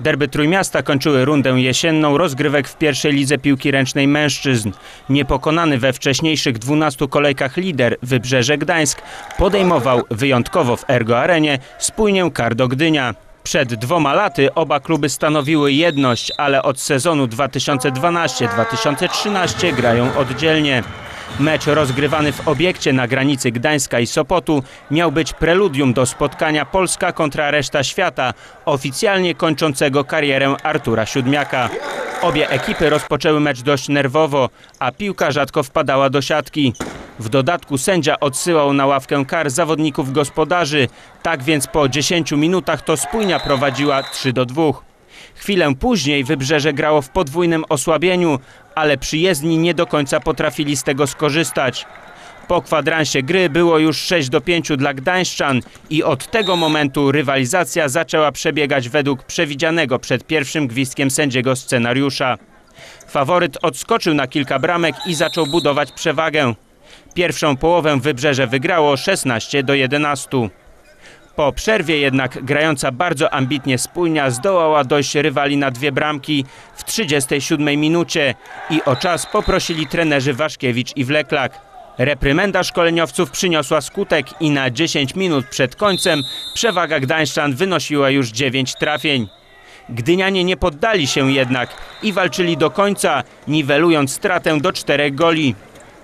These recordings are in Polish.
Derby Trójmiasta kończyły rundę jesienną rozgrywek w pierwszej lidze piłki ręcznej mężczyzn. Niepokonany we wcześniejszych 12 kolejkach lider Wybrzeże Gdańsk podejmował wyjątkowo w Ergo Arenie spójnię Kardo Gdynia. Przed dwoma laty oba kluby stanowiły jedność, ale od sezonu 2012-2013 grają oddzielnie. Mecz rozgrywany w obiekcie na granicy Gdańska i Sopotu miał być preludium do spotkania Polska kontra reszta świata, oficjalnie kończącego karierę Artura Siódmiaka. Obie ekipy rozpoczęły mecz dość nerwowo, a piłka rzadko wpadała do siatki. W dodatku sędzia odsyłał na ławkę kar zawodników gospodarzy, tak więc po 10 minutach to spójnia prowadziła 3 do 2. Chwilę później Wybrzeże grało w podwójnym osłabieniu, ale przyjezdni nie do końca potrafili z tego skorzystać. Po kwadransie gry było już 6 do 5 dla Gdańszczan i od tego momentu rywalizacja zaczęła przebiegać według przewidzianego przed pierwszym gwizdkiem sędziego scenariusza. Faworyt odskoczył na kilka bramek i zaczął budować przewagę. Pierwszą połowę Wybrzeże wygrało 16 do 11. Po przerwie jednak grająca bardzo ambitnie spójnia zdołała dojść rywali na dwie bramki w 37 minucie i o czas poprosili trenerzy Waszkiewicz i Wleklak. Reprymenda szkoleniowców przyniosła skutek i na 10 minut przed końcem przewaga Gdańszczan wynosiła już 9 trafień. Gdynianie nie poddali się jednak i walczyli do końca, niwelując stratę do czterech goli.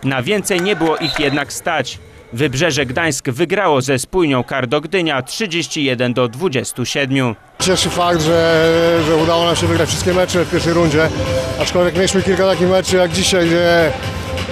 Na więcej nie było ich jednak stać. Wybrzeże Gdańsk wygrało ze spójnią Kardo Gdynia 31 do 27. Cieszy fakt, że, że udało nam się wygrać wszystkie mecze w pierwszej rundzie, aczkolwiek mieliśmy kilka takich meczy jak dzisiaj, gdzie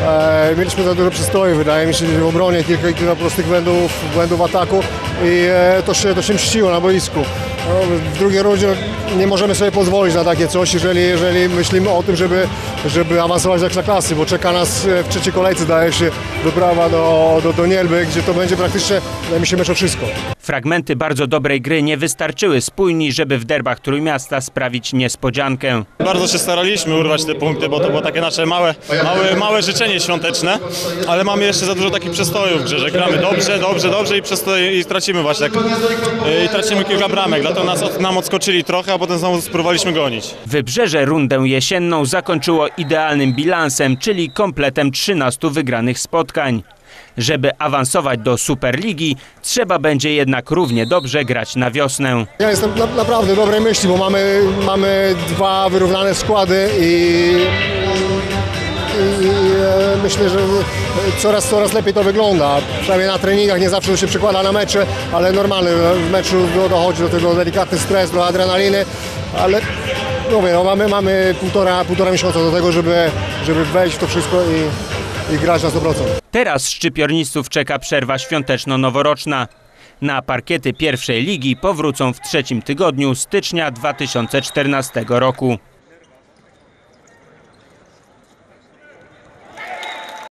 e, mieliśmy za dużo przystoju, wydaje mi się, w obronie, kilka, kilka prostych błędów, błędów ataku i e, to, się, to się mściło na boisku. No, w drugiej rundzie nie możemy sobie pozwolić na takie coś, jeżeli, jeżeli myślimy o tym, żeby, żeby awansować do klasy, bo czeka nas w trzeciej kolejce, daje się wyprawa do, do, do Nielby, gdzie to będzie praktycznie, wydaje mi się, mecz o wszystko. Fragmenty bardzo dobrej gry nie wystarczyły spójni, żeby w derbach Trójmiasta sprawić niespodziankę. Bardzo się staraliśmy urwać te punkty, bo to było takie nasze małe, małe, małe życzenie świąteczne, ale mamy jeszcze za dużo takich przestojów w grze, że gramy dobrze, dobrze, dobrze i, przestoj, i tracimy właśnie tak, i tracimy kilka bramek, dlatego nas, nam odskoczyli trochę, a potem znowu spróbowaliśmy gonić. Wybrzeże rundę jesienną zakończyło idealnym bilansem, czyli kompletem 13 wygranych spotkań. Żeby awansować do Superligi, trzeba będzie jednak równie dobrze grać na wiosnę. Ja jestem na, naprawdę dobrej myśli, bo mamy, mamy dwa wyrównane składy i, i e, myślę, że coraz, coraz lepiej to wygląda. Przynajmniej na treningach nie zawsze to się przekłada na mecze, ale normalny w meczu do- dochodzi do tego delikatny stres, do adrenaliny, ale mówię, no mamy, mamy półtora, półtora miesiąca do tego, żeby, żeby wejść w to wszystko i, i grać na 100%. Teraz szczypiornistów czeka przerwa świąteczno-noworoczna. Na parkiety pierwszej ligi powrócą w trzecim tygodniu stycznia 2014 roku.